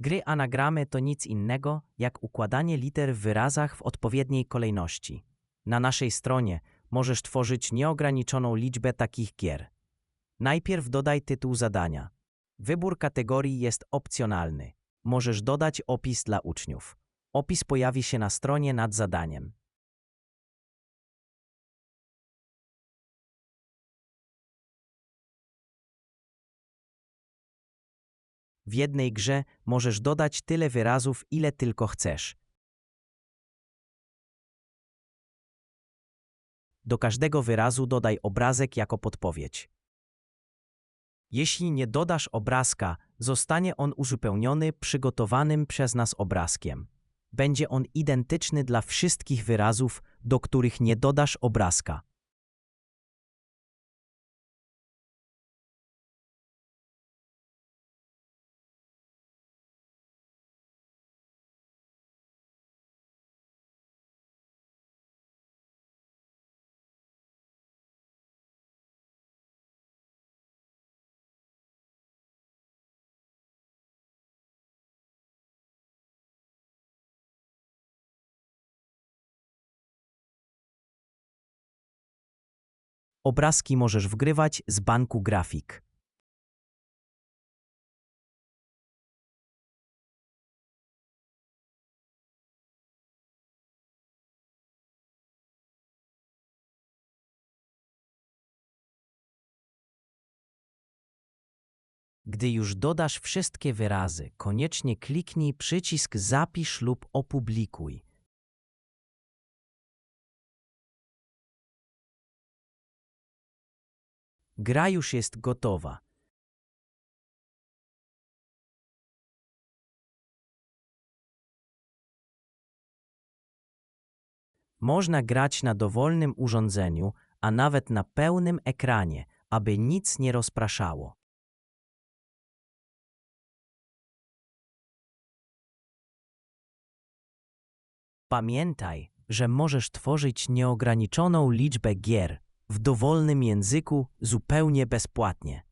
Gry anagramy to nic innego jak układanie liter w wyrazach w odpowiedniej kolejności. Na naszej stronie możesz tworzyć nieograniczoną liczbę takich gier. Najpierw dodaj tytuł zadania. Wybór kategorii jest opcjonalny. Możesz dodać opis dla uczniów. Opis pojawi się na stronie nad zadaniem. W jednej grze możesz dodać tyle wyrazów, ile tylko chcesz. Do każdego wyrazu dodaj obrazek jako podpowiedź. Jeśli nie dodasz obrazka, zostanie on uzupełniony przygotowanym przez nas obrazkiem. Będzie on identyczny dla wszystkich wyrazów, do których nie dodasz obrazka. Obrazki możesz wgrywać z banku grafik. Gdy już dodasz wszystkie wyrazy, koniecznie kliknij przycisk Zapisz lub opublikuj. Gra już jest gotowa. Można grać na dowolnym urządzeniu, a nawet na pełnym ekranie, aby nic nie rozpraszało. Pamiętaj, że możesz tworzyć nieograniczoną liczbę gier w dowolnym języku zupełnie bezpłatnie.